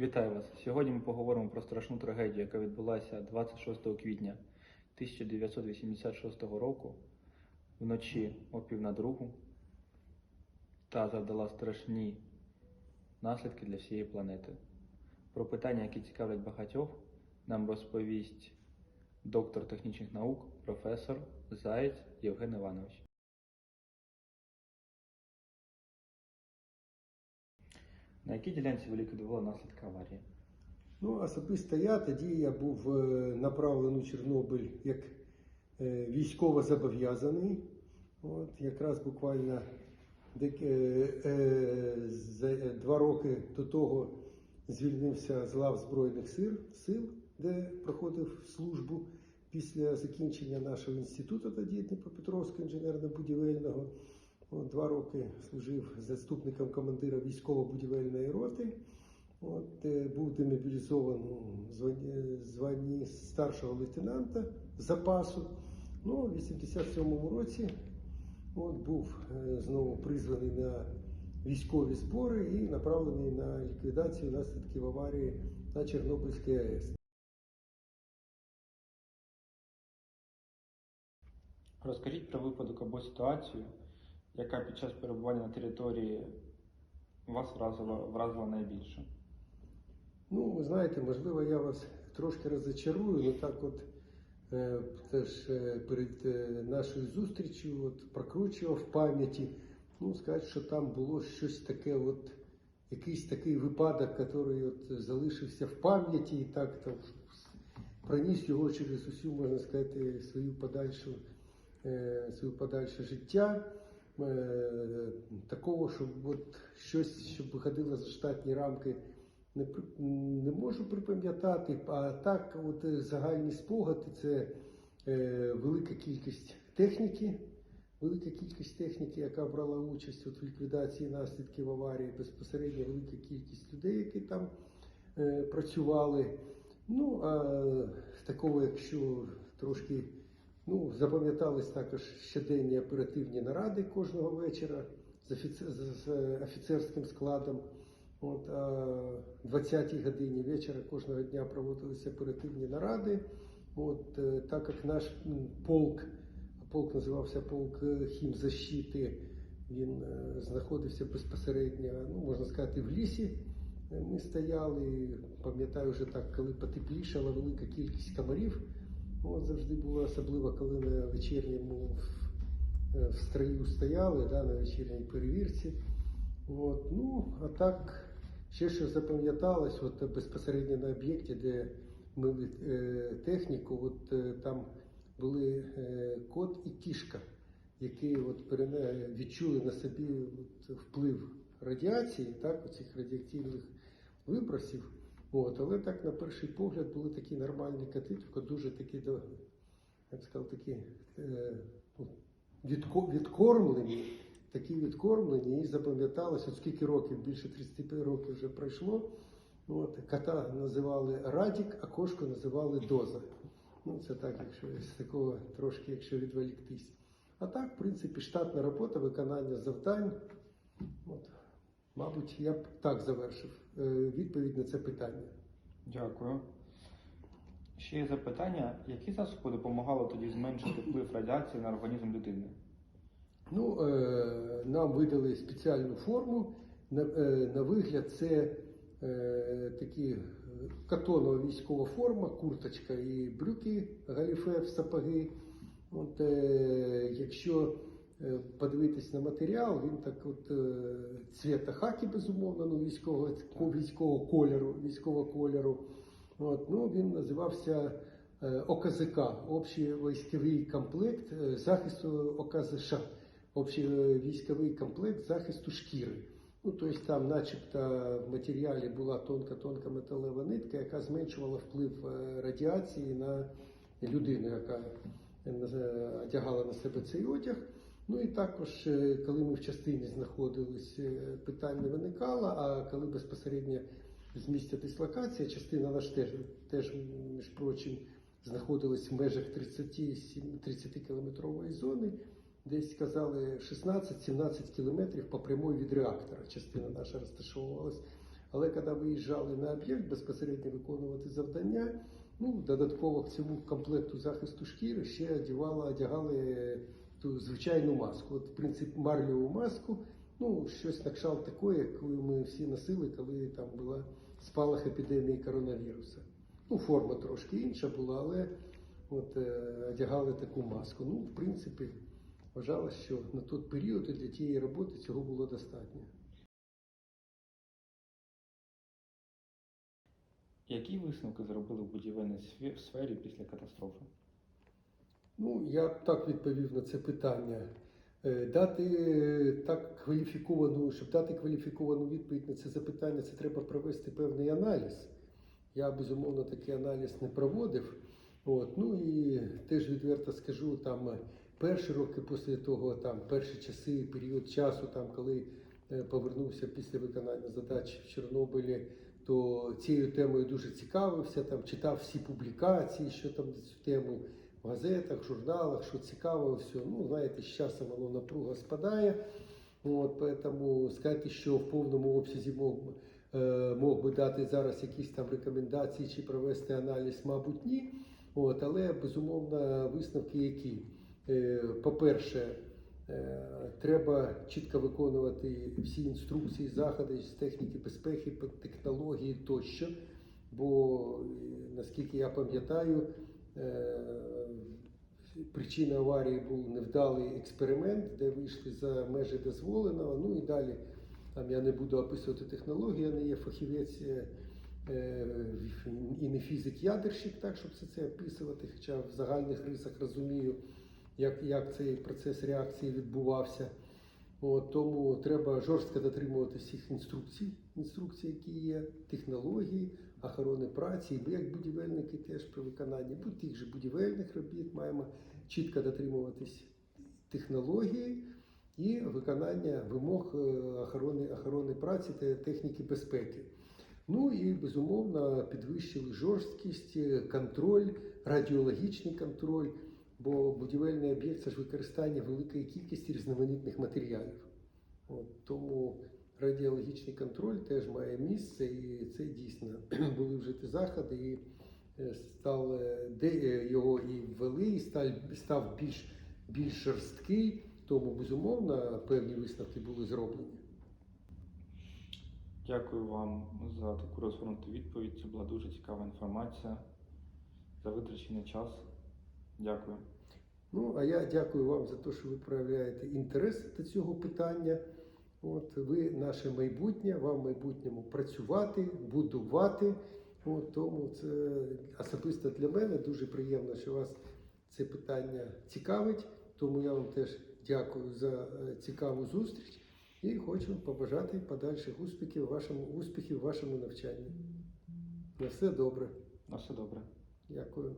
Вітаю вас! Сьогодні ми поговоримо про страшну трагедію, яка відбулася 26 квітня 1986 року вночі о пів на другу та завдала страшні наслідки для всієї планети. Про питання, які цікавлять багатьох, нам розповість доктор технічних наук, професор Заєць Євген Іванович. На якій ділянці ви ліквідували наслідки аварії? Ну, особисто я тоді я був е, направлений у Чорнобиль як е, військово зобов'язаний. От, якраз буквально е, два роки до того звільнився з лав Збройних сил, де проходив службу після закінчення нашого інституту тоді Дніпропетровського інженерно-будівельного. Два роки служив заступником командира військово-будівельної роти. От, е, був демобілізований в званні, званні старшого лейтенанта запасу. Ну, у 87-му році от, був е, знову призваний на військові збори і направлений на ліквідацію наслідків аварії на Чорнобильській АЕС. Розкажіть про випадок або ситуацію, яка під час перебування на території вас вразила, вразила найбільше. Ну, ви знаєте, можливо, я вас трошки розчарую, але так от теж е, перед е, нашою зустрічю от, прокручував в пам'яті, ну, сказати, що там було щось таке, от, якийсь такий випадок, який от залишився в пам'яті і так там проніс його через усю, можна сказати, свою подальшу, е, свою подальше життя. Е, такого, щоб от щось, щоб виходило за штатні рамки не, не можу припам'ятати, а так, от загальні спогади це е, велика кількість техніки, велика кількість техніки, яка брала участь от в ліквідації наслідків аварії, безпосередньо велика кількість людей, які там е, працювали. Ну, а такого, якщо трошки ну, запам'ятались також щоденні оперативні наради кожного вечора з, офіце- з- офіцерським складом. От, а 20-й годині вечора кожного дня проводилися оперативні наради. От, е, так як наш полк, полк називався полк е, хімзащити, він е, знаходився безпосередньо, ну, можна сказати, в лісі. Ми стояли, пам'ятаю вже так, коли потеплішала велика кількість комарів. От, завжди було особливо, коли на вечірньому е, в строю стояли, да, на вечірній перевірці. От, ну, а так, ще що запам'яталось, от безпосередньо на об'єкті, де мили е, техніку, от е, там були е, кот і кішка, які от перене, відчули на собі от, вплив радіації, так, оцих радіоактивних вибросів. От, але так, на перший погляд, були такі нормальні коти, тільки дуже такі, я сказав, такі е, ну, відко- відкормлені, такі відкормлені і запам'яталось, от скільки років, більше 30 років вже пройшло. От, кота називали Радік, а кошку називали Доза. Ну, це так, якщо з такого трошки, якщо відволіктись. А так, в принципі, штатна робота, виконання завдань. От, мабуть, я б так завершив е, відповідь на це питання. Дякую. Ще є запитання, які засоби допомагали тоді зменшити вплив радіації на організм людини? Ну, е, нам видали спеціальну форму. На, е, на вигляд це такі катонова військова форма, курточка і брюки, галіфе, сапоги. От, якщо подивитись на матеріал, він так от е, цвіта хакі, безумовно, ну, військового, військового кольору, військового кольору. От, ну, він називався е, ОКЗК, общий військовий комплект е, захисту ОКЗШ, общий е, військовий комплект захисту шкіри. Ну, тобто там, начебто, в матеріалі була тонка-тонка металева нитка, яка зменшувала вплив е, радіації на людину, яка е, одягала на себе цей одяг. Ну і також, е, коли ми в частині знаходились, е, питань не виникало, а коли безпосередньо з місця частина наш теж, теж між прочим, знаходилась в межах 30 кілометрової зони, десь сказали 16-17 кілометрів по прямой від реактора. Частина наша розташовувалась. Але коли виїжджали на об'єкт безпосередньо виконувати завдання, ну, додатково к цьому комплекту захисту шкіри ще одягали, одягали ту звичайну маску. От, в принципі, марльову маску, ну, щось на кшталт такої, яку ми всі носили, коли там була спалах епідемії коронавірусу. Ну, форма трошки інша була, але от, е, одягали таку маску. Ну, в принципі, вважалось, що на той період і для тієї роботи цього було достатньо. Які висновки зробили в будівельній сфері після катастрофи? Ну, я так відповів на це питання. Е, Дати е, так кваліфіковану, щоб дати кваліфіковану відповідь на це запитання, це треба провести певний аналіз. Я безумовно такий аналіз не проводив. От, ну і теж відверто скажу, там перші роки після того, там перші часи, період часу, там коли е, повернувся після виконання задач в Чорнобилі, то цією темою дуже цікавився, там читав всі публікації, що там цю тему в газетах, журналах, що цікаво, все. Ну, знаєте, з часом воно напруга спадає. От, поэтому сказати, що в повному обсязі мог, е, мог би дати зараз якісь там рекомендації чи провести аналіз, мабуть, ні. От, але безумовно висновки які. Е, По-перше, е, треба чітко виконувати всі інструкції, заходи з техніки безпеки, технології тощо. Бо, е, наскільки я пам'ятаю, причина аварії був невдалий експеримент, де вийшли за межі дозволеного. Ну і далі там я не буду описувати технології, я не є фахівець е, е, і не фізик-ядерщик, так щоб все це описувати, хоча в загальних рисах розумію, як, як цей процес реакції відбувався. От, тому треба жорстко дотримувати всіх інструкцій, інструкцій, які є, технології, охорони праці, як будівельники теж при виконанні будь-тих же будівельних робіт маємо чітко дотримуватись технології і виконання вимог е, охорони, охорони праці та техніки безпеки. Ну і безумовно підвищили жорсткість, е, контроль, радіологічний контроль, бо будівельний об'єкт це ж використання великої кількості різноманітних матеріалів. От, тому радіологічний контроль теж має місце, і це дійсно були вжиті заходи, і е, став, е, де е, його і ввели, і став, став більш, більш жорсткий, тому безумовно певні висновки були зроблені. Дякую вам за таку розгорнуту відповідь. Це була дуже цікава інформація. За витрачений час. Дякую. Ну, а я дякую вам за те, що ви проявляєте інтерес до цього питання. От ви наше майбутнє, вам в майбутньому працювати, будувати. От, тому це особисто для мене дуже приємно, що вас це питання цікавить. Тому я вам теж дякую за е, цікаву зустріч і хочу побажати подальших успіхів вашому успіхів вашому навчанні. На все добре. На все добре. Дякую.